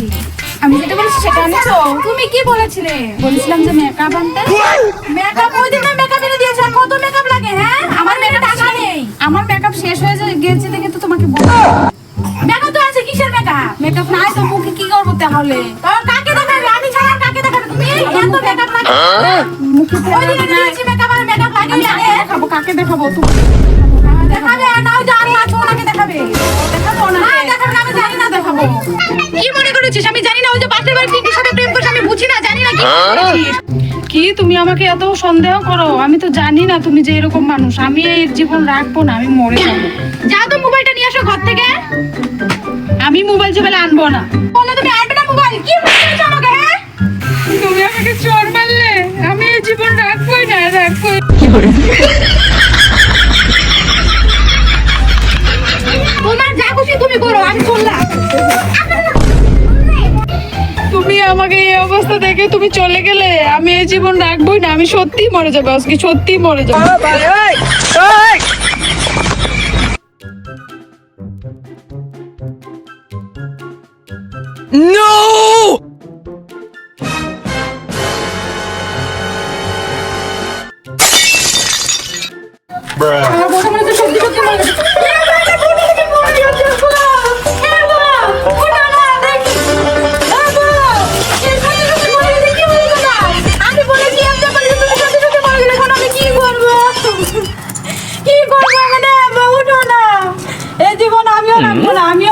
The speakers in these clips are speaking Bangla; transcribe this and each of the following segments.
নিয়ে আমি যেটা বলেছি সেটা আনছো? তুমি কি বলেছিলে? বলেছিলাম যে মেকআপ আনতে। মেকআপ ওই দিন মেকআপ এনে দিয়েছে। আর কত মেকআপ লাগে হ্যাঁ? আমার মেকআপ টাকা নেই আমার মেকআপ শেষ হয়ে যায় গেছে দেখে তো তোমাকে বলব মেকআপ তো আছে কিসের মেকআপ মেকআপ নাই তো মুখে কি করব তাহলে? কাকে দেখাবে? আমি ছাড়া আর কাকে দেখাবে? তুমি? এত মেকআপ লাগে। মুখে ওই দিন দিয়েছি মেকআপ আর মেকআপ লাগে দেখাবো? কাকে দেখাবো? তুমি দেখাবে নাও যার আছে ওনাকে দেখাবে। কি মনে করেছিস? আমি জানি না ওই যে পাশের বাড়ির পিন্টুর সাথে প্রেম করছে আমি বুঝি না জানি না কি করেছিস? কি তুমি আমাকে এত সন্দেহ করো? আমি তো জানি না তুমি যে এরকম মানুষ। আমি এই জীবন রাখব না আমি মরে যাব। যাও তো মোবাইলটা নিয়ে আসো ঘর থেকে। আমি মোবাইল চোবাইলে আনব না। বলে তুমি আনবে না মোবাইল? কি মনে করেছ আমাকে হ্যাঁ? তুমি আমাকে চোর মারলে। আমি এই জীবন রাখবোই না রাখব তুমি আমাকে এই অবস্থা দেখে তুমি চলে গেলে আমি এই জীবন রাখবোই না, আমি সত্যি মরে যাব আজকে সত্যি মরে যাব Bruh.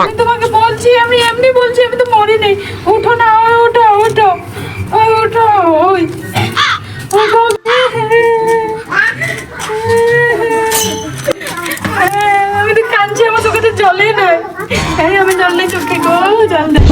আমি তোমাকে বলছি, আমি এমনি বলছি, আমি তো মরি নেই উঠো না, ওই, ওঠো ওঠো। ওই ওঠো, ওই। আমি তো কাঁদছি, আমার চোখে তো জলে নয় আমি জল নেই চোখে গো, জল নেই